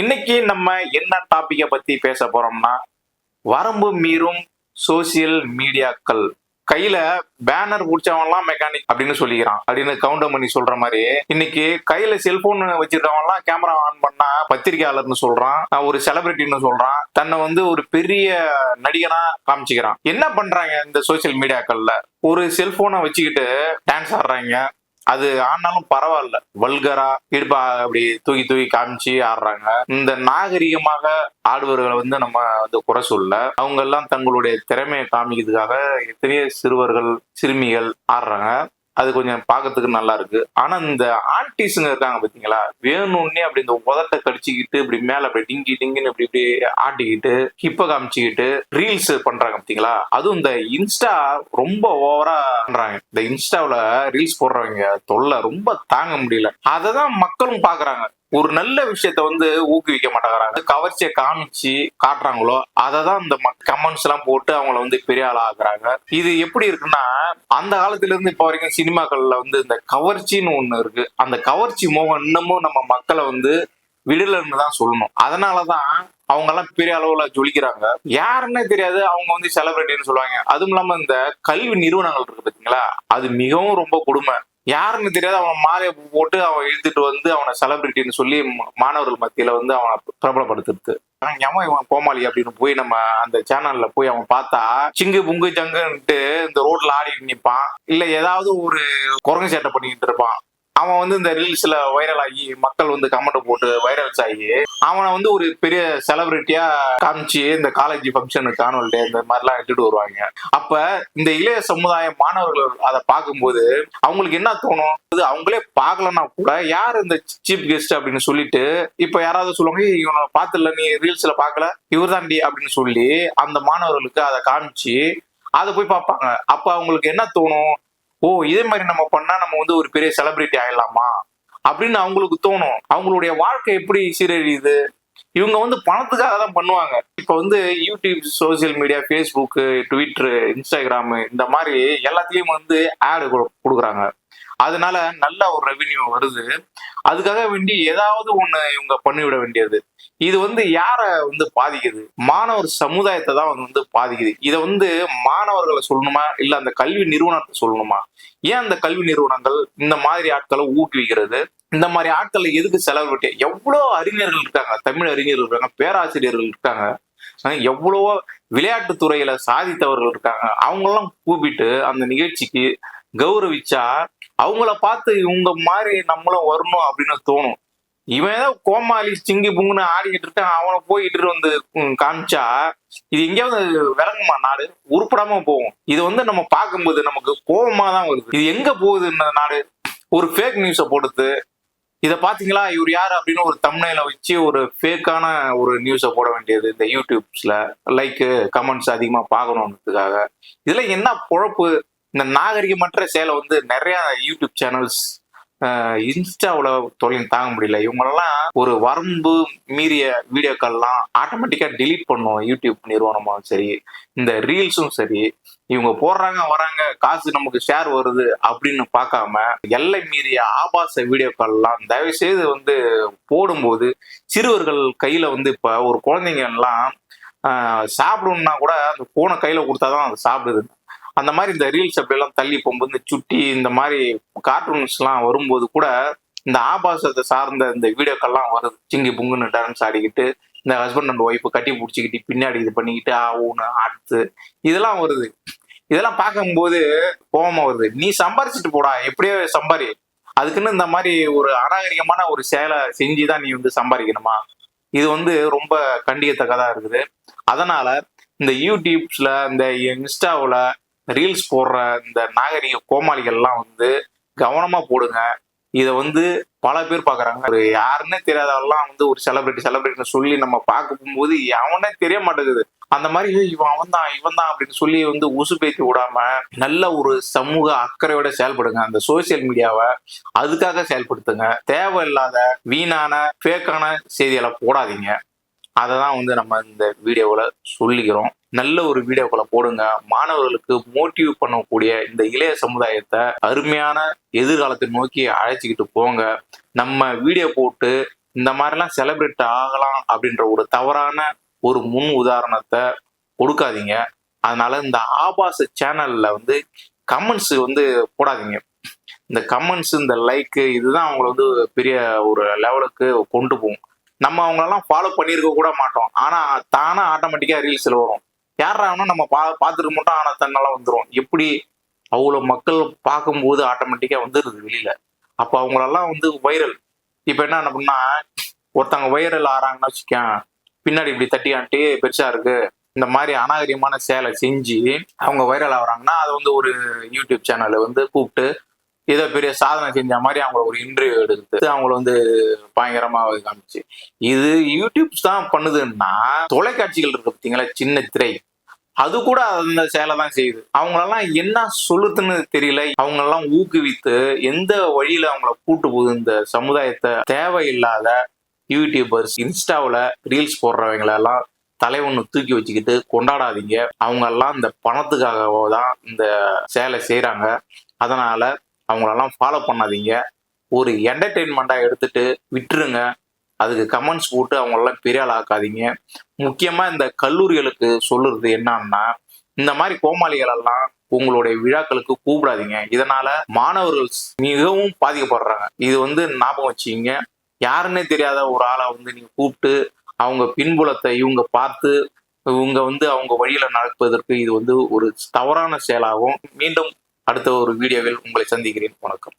இன்னைக்கு நம்ம என்ன டாப்பிக்கை பத்தி பேச போறோம்னா வரம்பு மீறும் சோசியல் மீடியாக்கள் கையில பேனர் பிடிச்சவன்லாம் மெக்கானிக் அப்படின்னு சொல்லிக்கிறான். அப்படின்னு கவுண்டர் பண்ணி சொல்ற மாதிரி இன்னைக்கு கையில செல்போன் வச்சிருக்கவன்லாம் கேமரா ஆன் பண்ணா பத்திரிகையாளர்னு சொல்றான் நான் ஒரு செலிபிரிட்டின்னு சொல்றான் தன்னை வந்து ஒரு பெரிய நடிகனா காமிச்சுக்கிறான். என்ன பண்றாங்க இந்த சோசியல் மீடியாக்கள்ல ஒரு செல்போனை வச்சுக்கிட்டு டான்ஸ் ஆடுறாங்க. அது ஆனாலும் பரவாயில்ல. வல்கரா இடுப்பா அப்படி தூக்கி தூக்கி காமிச்சு ஆடுறாங்க. இந்த நாகரிகமாக ஆடுவர்களை வந்து நம்ம வந்து குறை சொல்ல அவங்க எல்லாம் தங்களுடைய திறமையை காமிக்கிறதுக்காக எத்தனையோ சிறுவர்கள் சிறுமிகள் ஆடுறாங்க. அது கொஞ்சம் பார்க்கறதுக்கு நல்லா இருக்கு. ஆனா இந்த ஆன்டிஸுங்க இருக்காங்க பாத்தீங்களா? வேணும்னே அப்படி இந்த உதட்ட கடிச்சிக்கிட்டு இப்படி மேல அப்படி டிங்கி டிங்கின்னு இப்படி இப்படி ஆட்டிக்கிட்டு ஹிப்ப காமிச்சிக்கிட்டு ரீல்ஸ் பண்றாங்க பாத்தீங்களா? அதுவும் இந்த இன்ஸ்டா ரொம்ப ஓவரா பண்றாங்க. இந்த இன்ஸ்டாவில ரீல்ஸ் போடுறவங்க தொல்லை ரொம்ப தாங்க முடியல. அதை தான் மக்களும் பாக்குறாங்க. ஒரு நல்ல விஷயத்த வந்து ஊக்குவிக்க மாட்டேங்கிறாங்க. கவர்ச்சியை காமிச்சு காட்டுறாங்களோ அதை தான் இந்த கமெண்ட்ஸ் எல்லாம் போட்டு அவங்கள வந்து பெரிய ஆளாகிறாங்க ஆக்குறாங்க. இது எப்படி இருக்குன்னா அந்த காலத்துல இருந்து இப்போ வரைக்கும் சினிமாக்கள்ல வந்து இந்த கவர்ச்சின்னு ஒண்ணு இருக்கு. அந்த கவர்ச்சி மோகம் இன்னமும் நம்ம மக்களை வந்து விடலன்னு தான் சொல்லணும். அதனாலதான் அவங்க எல்லாம் பெரிய அளவுல ஜொலிக்கிறாங்க. யாருன்னே தெரியாது அவங்க வந்து செலிபிரிட்டின்னு சொல்லுவாங்க. அதுவும் இல்லாம இந்த கல்வி நிறுவனங்கள் இருக்கு பாத்தீங்களா? அது மிகவும் ரொம்ப கொடுமை. யாருன்னு தெரியாது. அவன் மாலையை போட்டு அவன் இழுத்துட்டு வந்து அவனை செலிபிரிட்டின்னு சொல்லி மாணவர்கள் மத்தியில வந்து அவனை பிரபலப்படுத்துறது. ஆனா, இவன் கோமாளி அப்படின்னு போய் நம்ம அந்த சேனல்ல போய் அவன் பார்த்தா சிங்கு புங்கு ஜங்குன்ட்டு இந்த ரோட்ல ஆடிட்டு நிற்பான் இல்ல ஏதாவது ஒரு குரங்கு சேட்டை பண்ணிக்கிட்டு இருப்பான். அவன் வந்து இந்த ரீல்ஸ்ல வைரல் ஆகி மக்கள் வந்து கமெண்ட் போட்டு வைரல்ஸ் ஆகி அவனை வந்து ஒரு பெரிய செலிபிரிட்டியா காமிச்சு இந்த காலேஜ் ஃபங்க்ஷனுக்கு ஆனுவல் டே இந்த மாதிரிலாம் எடுத்துட்டு வருவாங்க. அப்ப இந்த இளைய சமுதாய மாணவர்கள் அதை பார்க்கும்போது அவங்களுக்கு என்ன தோணும்? அவங்களே பார்க்கலன்னா கூட யார் இந்த சீப் கெஸ்ட் அப்படின்னு சொல்லிட்டு இப்ப யாராவது சொல்லுவாங்க இவனை பார்த்துல நீ ரீல்ஸ்ல பார்க்கல? இவர் தாண்டி அப்படின்னு சொல்லி அந்த மாணவர்களுக்கு அதை காமிச்சு அதை போய் பார்ப்பாங்க. அப்ப அவங்களுக்கு என்ன தோணும்? ஓ இதே மாதிரி நம்ம பண்ணா நம்ம வந்து ஒரு பெரிய செலிபிரிட்டி ஆயிடலாமா? அப்படின்னு அவங்களுக்கு தோணும். அவங்களுடைய வாழ்க்கை எப்படி சீரழியுது? இவங்க வந்து பணத்துக்காக தான் பண்ணுவாங்க. இப்போ வந்து YouTube social media Facebook Twitter Instagram இந்த மாதிரி எல்லாத்துலேயும் வந்து ஆடு கொடுக்குறாங்க. அதனால நல்ல ஒரு ரெவென்யூ வருது. அதுக்காக வேண்டி ஏதாவது ஒண்ணு இவங்க பண்ணிவிட வேண்டியது. இது வந்து யார வந்து பாதிக்குது? மாணவர் சமுதாயத்தை தான் வந்து பாதிக்குது. இதை வந்து மாணவர்களை சொல்லணுமா? இல்ல அந்த கல்வி நிறுவனத்தை சொல்லணுமா? ஏன் அந்த கல்வி நிறுவனங்கள் இந்த மாதிரி ஆட்களை ஊக்குவிக்கிறது? இந்த மாதிரி ஆட்களை எதுக்கு செலவிட்டு எவ்வளோ அறிஞர்கள் இருக்காங்க? தமிழ் அறிஞர்கள் இருக்காங்க பேராசிரியர்கள் இருக்காங்க. ஆஹ் எவ்வளவோ விளையாட்டுத் துறையில சாதித்தவர்கள் இருக்காங்க. அவங்கெல்லாம் கூப்பிட்டு அந்த நிகழ்ச்சிக்கு கௌரவிச்சா அவங்கள பார்த்து இவங்க மாதிரி நம்மளும் வரணும் அப்படின்னு தோணும். இவன் ஏதோ கோமாளி சிங்கி புங்குன்னு ஆடிக்கிட்டு இருக்கான். அவனை போயிட்டு வந்து காமிச்சா இது எங்கேயாவது விளங்குமா நாடு? உருப்படாம போகும். இது வந்து நம்ம பார்க்கும்போது நமக்கு கோபமா தான் வருது. இது எங்க போகுது இந்த நாடு? ஒரு ஃபேக் நியூஸை போடுத்து இதை பாத்தீங்களா இவர் யார் அப்படின்னு ஒரு தம்னையில வச்சு ஒரு ஃபேக்கான ஒரு நியூஸை போட வேண்டியது இந்த யூடியூப்ஸ்ல லைக்கு கமெண்ட்ஸ் அதிகமாக பார்க்கணுன்றதுக்காக. இதில் என்ன பொழப்பு? இந்த நாகரிகமற்ற செயலை வந்து நிறைய யூடியூப் சேனல்ஸ் இன்ஸ்டாவில் தொழில் தாங்க முடியல. இவங்களெல்லாம் ஒரு வரம்பு மீறிய வீடியோக்கள்லாம் ஆட்டோமேட்டிக்காக டிலீட் பண்ணும். யூடியூப் நிறுவனமும் சரி இந்த ரீல்ஸும் சரி இவங்க போடுறாங்க வராங்க காசு நமக்கு ஷேர் வருது அப்படின்னு பார்க்காம எல்லை மீறிய ஆபாச வீடியோக்கள்லாம் தயவு செய்து வந்து போடும்போது சிறுவர்கள் கையில் வந்து இப்போ ஒரு குழந்தைங்க எல்லாம் சாப்பிடணும்னா கூட அந்த ஃபோனை கையில் கொடுத்தாதான் அது சாப்பிடுது. அந்த மாதிரி இந்த ரீல்ஸ் அப்படியெல்லாம் தள்ளி போகும்போது இந்த சுட்டி இந்த மாதிரி கார்ட்டூன்ஸ்லாம் வரும்போது கூட இந்த ஆபாசத்தை சார்ந்த இந்த வீடியோக்கள்லாம் வருது. சிங்கி புங்குன்னு டான்ஸ் ஆடிக்கிட்டு இந்த ஹஸ்பண்ட் அண்ட் ஒய்ஃப் கட்டி பிடிச்சிக்கிட்டு பின்னாடி இது பண்ணிக்கிட்டு ஆ ஊன்னு ஆடுத்து இதெல்லாம் வருது. இதெல்லாம் பார்க்கும்போது கோவமா வருது. நீ சம்பாரிச்சிட்டு போடா. எப்படியோ சம்பாரி. அதுக்குன்னு இந்த மாதிரி ஒரு அநாகரிகமான ஒரு சேலை செஞ்சு தான் நீ வந்து சம்பாதிக்கணுமா? இது வந்து ரொம்ப கண்டிக்கத்தக்கதா இருக்குது. அதனால இந்த யூடியூப்ஸ்ல இந்த இன்ஸ்டாவில் ரீல்ஸ் போடுற இந்த நாகரிக கோமாளிகள்லாம் வந்து கவனமாக போடுங்க. இதை வந்து பல பேர் பார்க்குறாங்க ஒரு யாருன்னே தெரியாதவெல்லாம் வந்து ஒரு செலிபிரிட்டி செலிபிரிட்டின்னு சொல்லி நம்ம பார்க்க போகும்போது அவனே தெரிய மாட்டேங்குது. அந்த மாதிரி இவன் அவன் தான் இவன் தான் அப்படின்னு சொல்லி வந்து உசுப்பேத்தி விடாம நல்ல ஒரு சமூக அக்கறையோட செயல்படுங்க. அந்த சோசியல் மீடியாவை அதுக்காக செயல்படுத்துங்க. தேவையில்லாத வீணான ஃபேக்கான செய்திகளை போடாதீங்க. அதை தான் வந்து நம்ம இந்த வீடியோவில் சொல்லிக்கிறோம். நல்ல ஒரு வீடியோக்களை போடுங்க. மாணவர்களுக்கு மோட்டிவ் பண்ணக்கூடிய இந்த இளைய சமுதாயத்தை அருமையான எதிர்காலத்தை நோக்கி அழைச்சிக்கிட்டு போங்க. நம்ம வீடியோ போட்டு இந்த மாதிரிலாம் செலிப்ரேட் ஆகலாம் அப்படின்ற ஒரு தவறான ஒரு முன் உதாரணத்தை கொடுக்காதீங்க. அதனால இந்த ஆபாச சேனல்ல வந்து கமெண்ட்ஸ் வந்து போடாதீங்க. இந்த கமெண்ட்ஸ் இந்த லைக்கு இதுதான் அவங்கள வந்து பெரிய ஒரு லெவலுக்கு கொண்டு போகும். நம்ம அவங்களெல்லாம் ஃபாலோ பண்ணியிருக்க கூட மாட்டோம். ஆனா தானா ஆட்டோமேட்டிக்கா ரீல்ஸ்ல வரும். யாரா நம்ம பா பார்த்துருக்க மட்டும் ஆனா தன்னெல்லாம் வந்துடும் எப்படி அவ்வளோ மக்கள் பார்க்கும்போது ஆட்டோமேட்டிக்கா வந்துடுது வெளியில. அப்போ அவங்களெல்லாம் வந்து வைரல் இப்போ என்ன அப்படின்னா ஒருத்தவங்க வைரல் ஆறாங்கன்னு வச்சுக்கேன். பின்னாடி இப்படி தட்டியான்ட்டு பெருசா இருக்கு. இந்த மாதிரி அநாகரியமான சேலை செஞ்சு அவங்க வைரல் ஆகுறாங்கன்னா அதை வந்து ஒரு யூடியூப் சேனலை வந்து கூப்பிட்டு ஏதோ பெரிய சாதனை செஞ்ச மாதிரி அவங்கள ஒரு இன்டர்வியூ எடுத்து அவங்கள வந்து பயங்கரமா காமிச்சு. இது யூடியூப்ஸ் தான் பண்ணுதுன்னா தொலைக்காட்சிகள் இருக்கு பார்த்தீங்களா சின்ன திரை. அது கூட அந்த சேலை தான் செய்யுது. அவங்களெல்லாம் என்ன சொல்லுதுன்னு தெரியல. அவங்களெல்லாம் ஊக்குவித்து எந்த வழியில அவங்கள கூட்டு போகுது? இந்த சமுதாயத்தை தேவையில்லாத யூடியூபர்ஸ் இன்ஸ்டாவில் ரீல்ஸ் போடுறவங்களெல்லாம் ஒன்று தூக்கி வச்சுக்கிட்டு கொண்டாடாதீங்க. அவங்கெல்லாம் இந்த பணத்துக்காக தான் இந்த சேலை செய்கிறாங்க அதனால அவங்களெல்லாம் ஃபாலோ பண்ணாதீங்க. ஒரு என்டர்டெயின்மெண்ட்டாக எடுத்துட்டு விட்டுருங்க. அதுக்கு கமெண்ட்ஸ் போட்டு அவங்களெல்லாம் பெரிய ஆள் ஆக்காதீங்க. முக்கியமாக இந்த கல்லூரிகளுக்கு சொல்லுறது என்னன்னா இந்த மாதிரி கோமாளிகளெல்லாம் உங்களுடைய விழாக்களுக்கு கூப்பிடாதீங்க. இதனால மாணவர்கள் மிகவும் பாதிக்கப்படுறாங்க. இது வந்து ஞாபகம் வச்சுக்கிங்க. யாருன்னே தெரியாத ஒரு ஆளை வந்து நீங்க கூப்பிட்டு அவங்க பின்புலத்தை இவங்க பார்த்து இவங்க வந்து அவங்க வழியில நடப்பதற்கு இது வந்து ஒரு தவறான செயலாகும் மீண்டும் அடுத்த ஒரு வீடியோவில் உங்களை சந்திக்கிறேன். வணக்கம்.